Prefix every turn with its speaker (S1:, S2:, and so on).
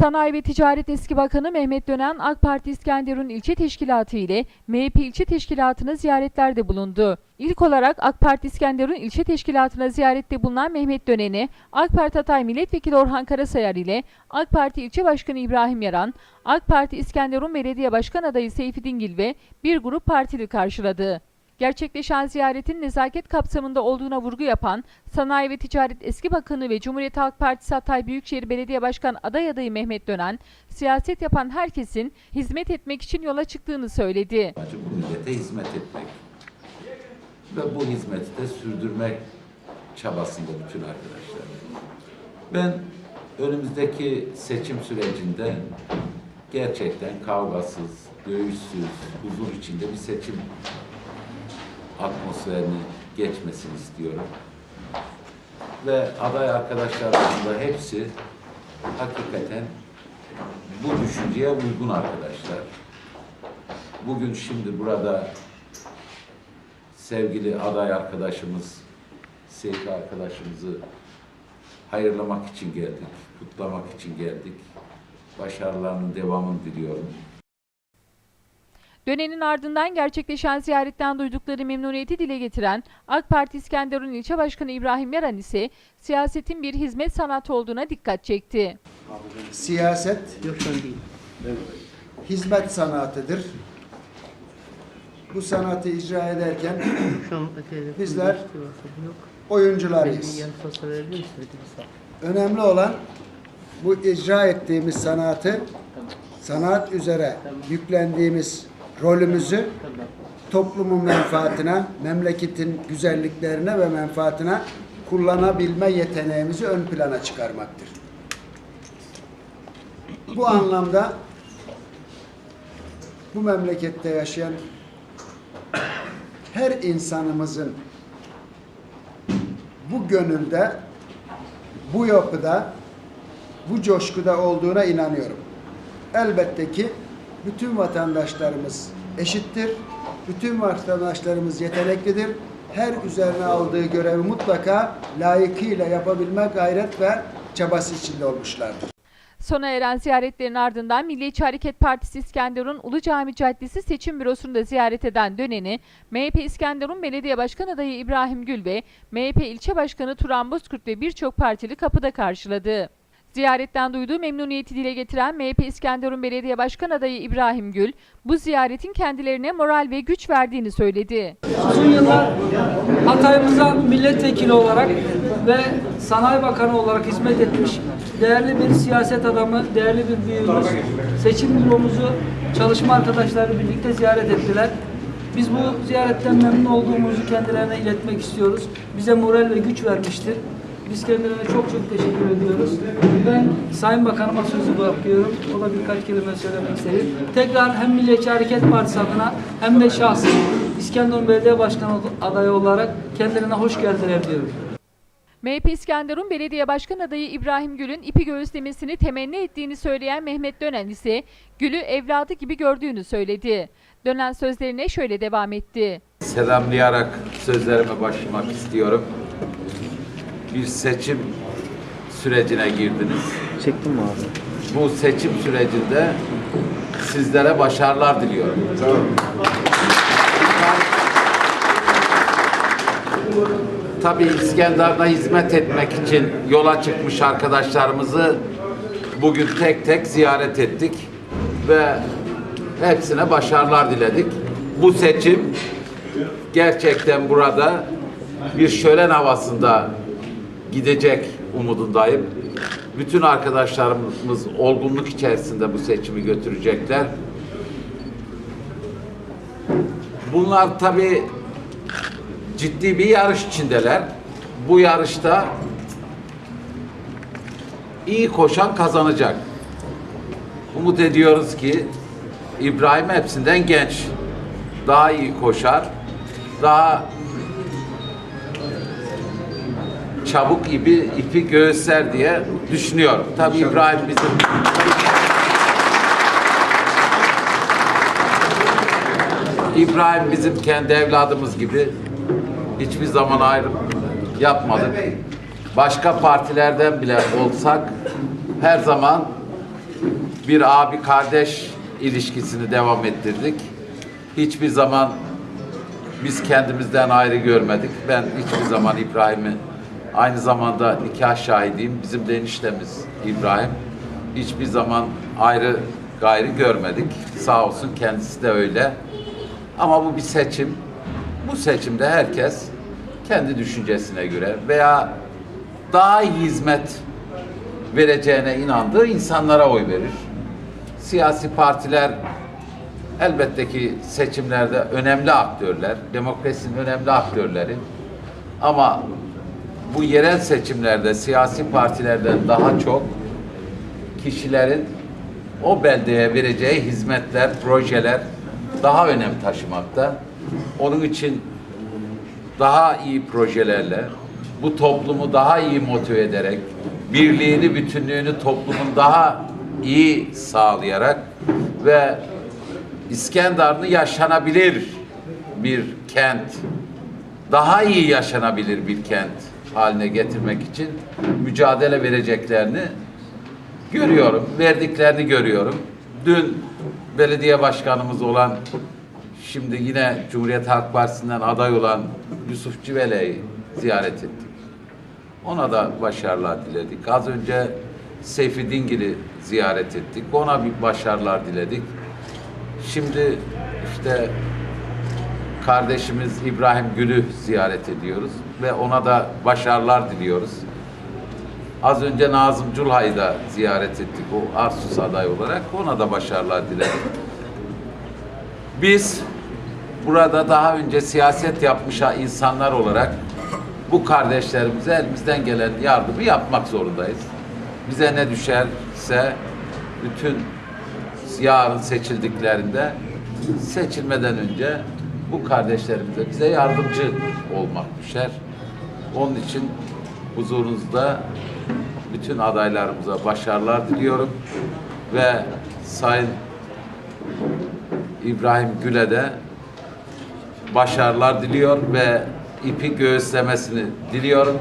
S1: Sanayi ve Ticaret Eski Bakanı Mehmet Dönen AK Parti İskenderun İlçe Teşkilatı ile MHP İlçe Teşkilatı'na ziyaretlerde bulundu. İlk olarak AK Parti İskenderun İlçe Teşkilatı'na ziyarette bulunan Mehmet Dönen'e AK Parti Hatay Milletvekili Orhan Karasayar ile AK Parti İlçe Başkanı İbrahim Yaran, AK Parti İskenderun Belediye Başkan Adayı Seyfi Dingil ve bir grup partili karşıladı. Gerçekleşen ziyaretin nezaket kapsamında olduğuna vurgu yapan Sanayi ve Ticaret Eski Bakanı ve Cumhuriyet Halk Partisi Hatay Büyükşehir Belediye Başkan aday adayı Mehmet Dönen, siyaset yapan herkesin hizmet etmek için yola çıktığını söyledi.
S2: Bu millete hizmet etmek. Ve bu hizmeti de sürdürmek çabasında bütün arkadaşlar. Ben önümüzdeki seçim sürecinde gerçekten kavgasız, dövüşsüz, huzur içinde bir seçim atmosferini geçmesini istiyorum. Ve aday arkadaşlarımızın da hepsi hakikaten bu düşünceye uygun arkadaşlar. Bugün şimdi burada sevgili aday arkadaşımız, Seyfi arkadaşımızı hayırlamak için geldik, kutlamak için geldik. Başarılarının devamını diliyorum.
S1: Dönenin ardından gerçekleşen ziyaretten duydukları memnuniyeti dile getiren AK Parti İskenderun İlçe Başkanı İbrahim Yaran ise siyasetin bir hizmet sanatı olduğuna dikkat çekti.
S3: Siyaset hizmet sanatıdır. Bu sanatı icra ederken
S4: telefon
S3: Bizler
S4: yok.
S3: oyuncularıyız. Önemli olan bu icra ettiğimiz sanatı sanat üzere yüklendiğimiz rolümüzü toplumun menfaatine, memleketin güzelliklerine ve menfaatine kullanabilme yeteneğimizi ön plana çıkarmaktır. Bu anlamda bu memlekette yaşayan her insanımızın bu gönülde, bu yapıda, bu coşkuda olduğuna inanıyorum. Elbette ki bütün vatandaşlarımız eşittir. Bütün vatandaşlarımız yeteneklidir. Her üzerine aldığı görevi mutlaka layıkıyla yapabilme gayret ve çabası içinde olmuşlardır.
S1: Sona eren ziyaretlerin ardından Milliyetçi Hareket Partisi İskenderun Ulu Cami Caddesi seçim bürosunda ziyaret eden Dönen'i MHP İskenderun Belediye Başkan Adayı İbrahim Gül ve MHP İlçe Başkanı Turan Bozkurt ve birçok partili kapıda karşıladı. Ziyaretten duyduğu memnuniyeti dile getiren MHP İskenderun Belediye Başkan Adayı İbrahim Gül, bu ziyaretin kendilerine moral ve güç verdiğini söyledi.
S5: Uzun yıllar Hatay'ımıza milletvekili olarak ve sanayi bakanı olarak hizmet etmiş değerli bir siyaset adamı, değerli bir büyüğümüz seçim büromuzu çalışma arkadaşları birlikte ziyaret ettiler. Biz bu ziyaretten memnun olduğumuzu kendilerine iletmek istiyoruz. Bize moral ve güç vermiştir. Biz kendilerine çok çok teşekkür ediyoruz. Ben Sayın Bakanıma sözü bırakıyorum. O da birkaç kelime söylemek isterim. Tekrar hem Milliyetçi Hareket Partisi adına hem de şahsım İskenderun Belediye Başkanı adayı olarak kendilerine hoş geldiler diyorum.
S1: MHP İskenderun Belediye Başkan Adayı İbrahim Gül'ün ipi göğüslemesini temenni ettiğini söyleyen Mehmet Dönen ise Gül'ü evladı gibi gördüğünü söyledi. Dönen sözlerine şöyle devam etti.
S2: Selamlayarak sözlerime başlamak istiyorum. Bir seçim sürecine girdiniz.
S4: Çektin mi abi?
S2: Bu seçim sürecinde sizlere başarılar diliyorum. Tabii İskender'da hizmet etmek için yola çıkmış arkadaşlarımızı bugün tek tek ziyaret ettik ve hepsine başarılar diledik. Bu seçim gerçekten burada bir şölen havasında gidecek umudundayım. Bütün arkadaşlarımız olgunluk içerisinde bu seçimi götürecekler. Bunlar tabii ciddi bir yarış içindeler. Bu yarışta iyi koşan kazanacak. Umut ediyoruz ki İbrahim hepsinden genç. Daha iyi koşar. Daha çabuk ipi, ipi göğüsler diye düşünüyorum. Tabii İbrahim bizim İbrahim bizim kendi evladımız gibi hiçbir zaman ayrım yapmadık. Başka partilerden bile olsak her zaman bir abi kardeş ilişkisini devam ettirdik. Hiçbir zaman biz kendimizden ayrı görmedik. Ben hiçbir zaman İbrahim'i aynı zamanda nikah şahidiyim. Bizim de eniştemiz İbrahim. Hiçbir zaman ayrı gayrı görmedik. Sağ olsun kendisi de öyle. Ama bu bir seçim. Bu seçimde herkes kendi düşüncesine göre veya daha iyi hizmet vereceğine inandığı insanlara oy verir. Siyasi partiler elbette ki seçimlerde önemli aktörler, demokrasinin önemli aktörleri. Ama bu yerel seçimlerde siyasi partilerden daha çok kişilerin o beldeye vereceği hizmetler, projeler daha önem taşımakta. Onun için daha iyi projelerle bu toplumu daha iyi motive ederek birliğini, bütünlüğünü toplumun daha iyi sağlayarak ve İskenderun'u yaşanabilir bir kent, daha iyi yaşanabilir bir kent haline getirmek için mücadele vereceklerini görüyorum, verdiklerini görüyorum. Dün belediye başkanımız olan, şimdi yine Cumhuriyet Halk Partisi'nden aday olan Yusuf Civele'yi ziyaret ettik. Ona da başarılar diledik. Az önce Seyfi Dingil'i ziyaret ettik. Ona bir başarılar diledik. Şimdi işte kardeşimiz İbrahim Gül'ü ziyaret ediyoruz ve ona da başarılar diliyoruz. Az önce Nazım Culha'yı da ziyaret ettik o Arsus aday olarak. Ona da başarılar diledik. Biz burada daha önce siyaset yapmış insanlar olarak bu kardeşlerimize elimizden gelen yardımı yapmak zorundayız. Bize ne düşerse bütün yarın seçildiklerinde seçilmeden önce bu kardeşlerimize bize yardımcı olmak düşer. Onun için huzurunuzda bütün adaylarımıza başarılar diliyorum ve Sayın İbrahim Gül'e de başarılar diliyor ve ipi göğüslemesini diliyorum.